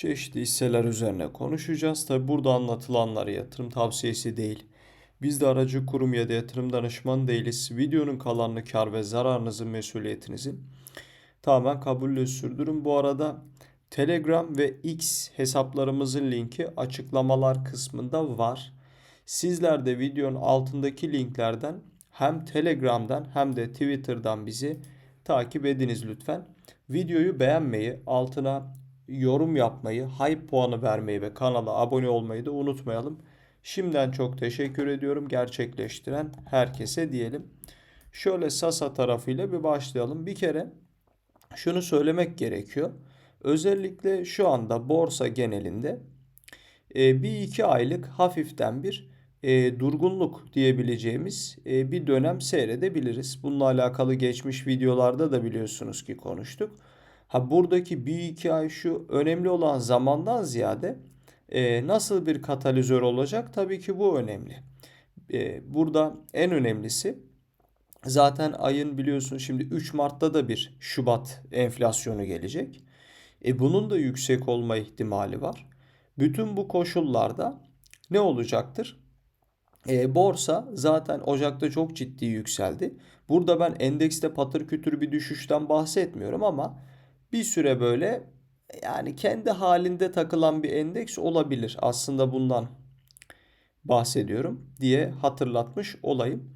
Çeşitli hisseler üzerine konuşacağız. Tabi burada anlatılanlar yatırım tavsiyesi değil. Biz de aracı kurum ya da yatırım danışmanı değiliz. Videonun kalanını kar ve zararınızın mesuliyetinizi tamamen kabulle sürdürün. Bu arada Telegram ve X hesaplarımızın linki açıklamalar kısmında var. Sizler de videonun altındaki linklerden hem Telegram'dan hem de Twitter'dan bizi takip ediniz lütfen. Videoyu beğenmeyi, altına yorum yapmayı, hype puanı vermeyi ve kanala abone olmayı da unutmayalım. Şimdiden çok teşekkür ediyorum gerçekleştiren herkese diyelim. Şöyle Sasa tarafıyla bir başlayalım. Bir kere şunu söylemek gerekiyor. Özellikle şu anda borsa genelinde e, bir iki aylık hafiften bir e, durgunluk diyebileceğimiz e, bir dönem seyredebiliriz. Bununla alakalı geçmiş videolarda da biliyorsunuz ki konuştuk. Ha buradaki bir iki ay şu önemli olan zamandan ziyade e, nasıl bir katalizör olacak? Tabii ki bu önemli. E, burada en önemlisi zaten ayın biliyorsun şimdi 3 Mart'ta da bir Şubat enflasyonu gelecek. E bunun da yüksek olma ihtimali var. Bütün bu koşullarda ne olacaktır? E, borsa zaten Ocak'ta çok ciddi yükseldi. Burada ben endekste patır kütür bir düşüşten bahsetmiyorum ama bir süre böyle yani kendi halinde takılan bir endeks olabilir. Aslında bundan bahsediyorum diye hatırlatmış olayım.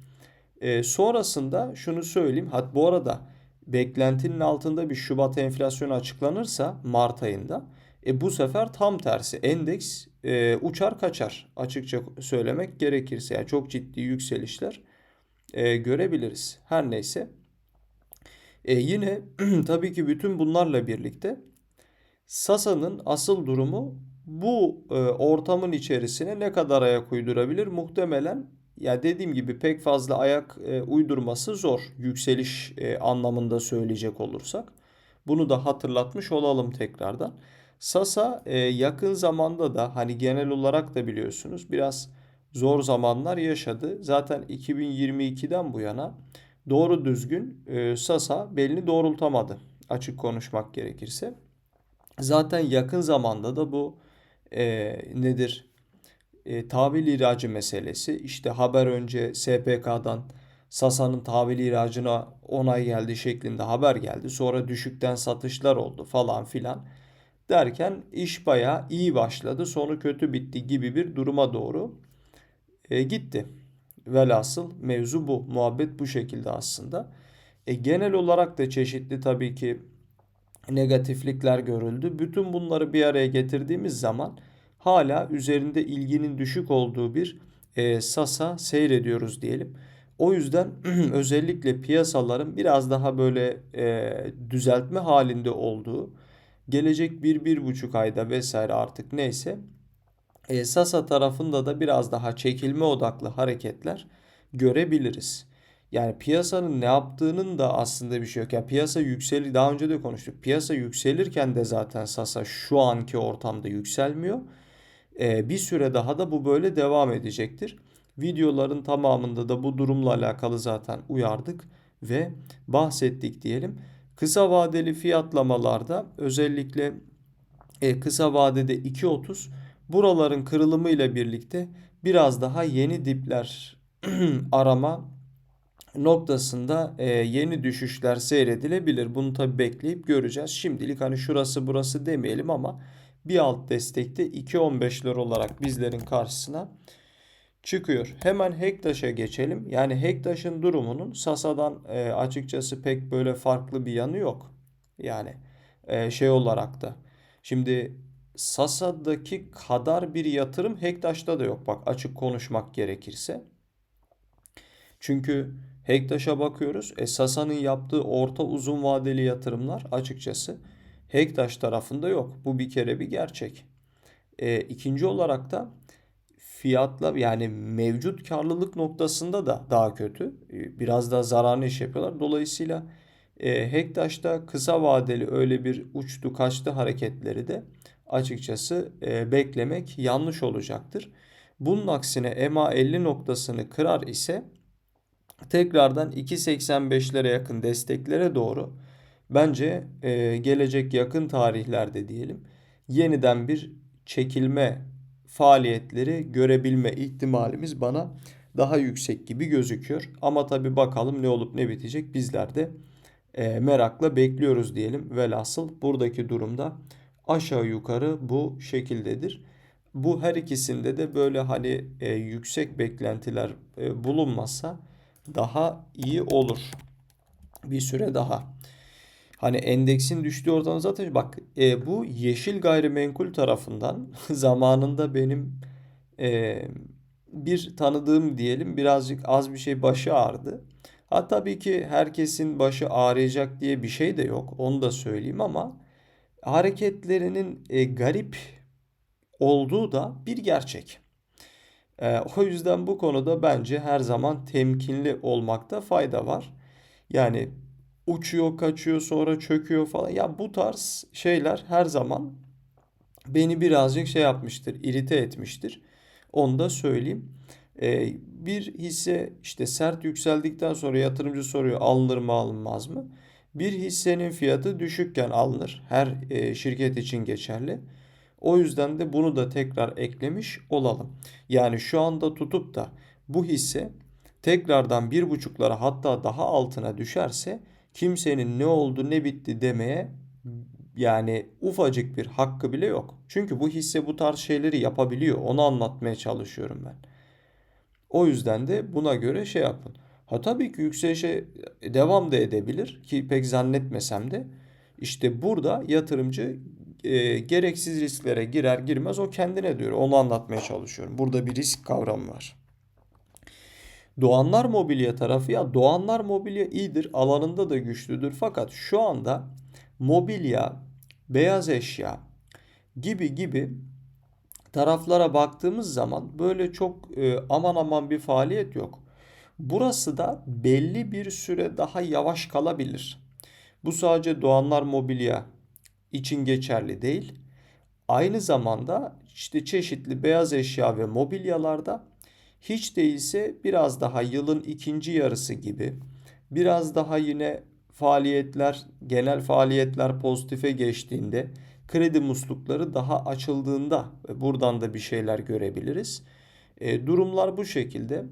E, sonrasında şunu söyleyeyim. Hat bu arada beklentinin altında bir Şubat enflasyonu açıklanırsa Mart ayında e, bu sefer tam tersi endeks e, uçar kaçar açıkça söylemek gerekirse yani çok ciddi yükselişler e, görebiliriz. Her neyse. E, yine tabii ki bütün bunlarla birlikte Sasa'nın asıl durumu bu e, ortamın içerisine ne kadar ayak uydurabilir? Muhtemelen ya dediğim gibi pek fazla ayak e, uydurması zor. Yükseliş e, anlamında söyleyecek olursak. Bunu da hatırlatmış olalım tekrardan. Sasa e, yakın zamanda da hani genel olarak da biliyorsunuz biraz zor zamanlar yaşadı. Zaten 2022'den bu yana doğru düzgün e, Sasa belini doğrultamadı. Açık konuşmak gerekirse. Zaten yakın zamanda da bu e, nedir? E, tahvil ihracı meselesi. İşte haber önce SPK'dan Sasa'nın tahvil ihracına onay geldi şeklinde haber geldi. Sonra düşükten satışlar oldu falan filan. Derken iş baya iyi başladı. Sonu kötü bitti gibi bir duruma doğru e, gitti. Velhasıl mevzu bu. Muhabbet bu şekilde aslında. E, genel olarak da çeşitli tabii ki negatiflikler görüldü. Bütün bunları bir araya getirdiğimiz zaman hala üzerinde ilginin düşük olduğu bir e, Sasa seyrediyoruz diyelim. O yüzden özellikle piyasaların biraz daha böyle e, düzeltme halinde olduğu gelecek bir, bir buçuk ayda vesaire artık neyse e, Sasa tarafında da biraz daha çekilme odaklı hareketler görebiliriz. Yani piyasanın ne yaptığının da aslında bir şey yok. Yani piyasa yükseli daha önce de konuştuk. Piyasa yükselirken de zaten Sasa şu anki ortamda yükselmiyor. Ee, bir süre daha da bu böyle devam edecektir. Videoların tamamında da bu durumla alakalı zaten uyardık ve bahsettik diyelim. Kısa vadeli fiyatlamalarda özellikle e, kısa vadede 2.30 buraların kırılımı ile birlikte biraz daha yeni dipler arama noktasında e, yeni düşüşler seyredilebilir. Bunu tabi bekleyip göreceğiz. Şimdilik hani şurası burası demeyelim ama bir alt destekte 2.15'ler olarak bizlerin karşısına çıkıyor. Hemen Hektaş'a geçelim. Yani Hektaş'ın durumunun Sasa'dan e, açıkçası pek böyle farklı bir yanı yok. Yani e, şey olarak da. Şimdi Sasa'daki kadar bir yatırım Hektaş'ta da yok. Bak açık konuşmak gerekirse. Çünkü Hektaş'a bakıyoruz. E, Sasa'nın yaptığı orta uzun vadeli yatırımlar açıkçası Hektaş tarafında yok. Bu bir kere bir gerçek. E, ikinci olarak da fiyatla yani mevcut karlılık noktasında da daha kötü. E, biraz daha zararlı iş yapıyorlar. Dolayısıyla e, Hektaş'ta kısa vadeli öyle bir uçtu kaçtı hareketleri de açıkçası e, beklemek yanlış olacaktır. Bunun aksine EMA 50 noktasını kırar ise tekrardan 2.85'lere yakın desteklere doğru bence e, gelecek yakın tarihlerde diyelim yeniden bir çekilme faaliyetleri görebilme ihtimalimiz bana daha yüksek gibi gözüküyor. Ama tabii bakalım ne olup ne bitecek bizler de e, merakla bekliyoruz diyelim. Velhasıl buradaki durumda aşağı yukarı bu şekildedir. Bu her ikisinde de böyle hani e, yüksek beklentiler e, bulunmazsa daha iyi olur. Bir süre daha. Hani endeksin düştüğü ortamda zaten bak e, bu yeşil gayrimenkul tarafından zamanında benim e, bir tanıdığım diyelim birazcık az bir şey başı ağrıdı. Ha tabii ki herkesin başı ağrıyacak diye bir şey de yok. Onu da söyleyeyim ama hareketlerinin e, garip olduğu da bir gerçek. E, o yüzden bu konuda bence her zaman temkinli olmakta fayda var. Yani uçuyor, kaçıyor, sonra çöküyor falan. Ya bu tarz şeyler her zaman beni birazcık şey yapmıştır, irite etmiştir. Onu da söyleyeyim. Ee, bir hisse işte sert yükseldikten sonra yatırımcı soruyor alınır mı alınmaz mı? Bir hissenin fiyatı düşükken alınır. Her e, şirket için geçerli. O yüzden de bunu da tekrar eklemiş olalım. Yani şu anda tutup da bu hisse tekrardan bir buçuklara hatta daha altına düşerse kimsenin ne oldu ne bitti demeye yani ufacık bir hakkı bile yok. Çünkü bu hisse bu tarz şeyleri yapabiliyor. Onu anlatmaya çalışıyorum ben. O yüzden de buna göre şey yapın. Ha tabii ki yükselişe devam da edebilir ki pek zannetmesem de. İşte burada yatırımcı e, gereksiz risklere girer girmez o kendine diyor. Onu anlatmaya çalışıyorum. Burada bir risk kavramı var. Doğanlar Mobilya tarafı ya Doğanlar Mobilya iyidir, alanında da güçlüdür. Fakat şu anda mobilya, beyaz eşya gibi gibi taraflara baktığımız zaman böyle çok e, aman aman bir faaliyet yok. Burası da belli bir süre daha yavaş kalabilir. Bu sadece Doğanlar Mobilya için geçerli değil. Aynı zamanda işte çeşitli beyaz eşya ve mobilyalarda hiç değilse biraz daha yılın ikinci yarısı gibi biraz daha yine faaliyetler, genel faaliyetler pozitife geçtiğinde kredi muslukları daha açıldığında buradan da bir şeyler görebiliriz. E, durumlar bu şekilde.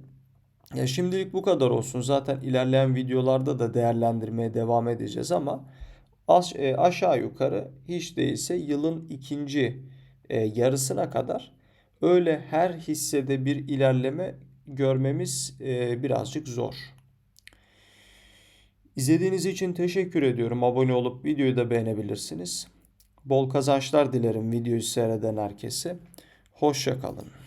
Ya şimdilik bu kadar olsun. Zaten ilerleyen videolarda da değerlendirmeye devam edeceğiz ama aş, e, aşağı yukarı hiç değilse yılın ikinci e, yarısına kadar öyle her hissede bir ilerleme görmemiz e, birazcık zor. İzlediğiniz için teşekkür ediyorum. Abone olup videoyu da beğenebilirsiniz. Bol kazançlar dilerim videoyu seyreden herkese. Hoşça kalın.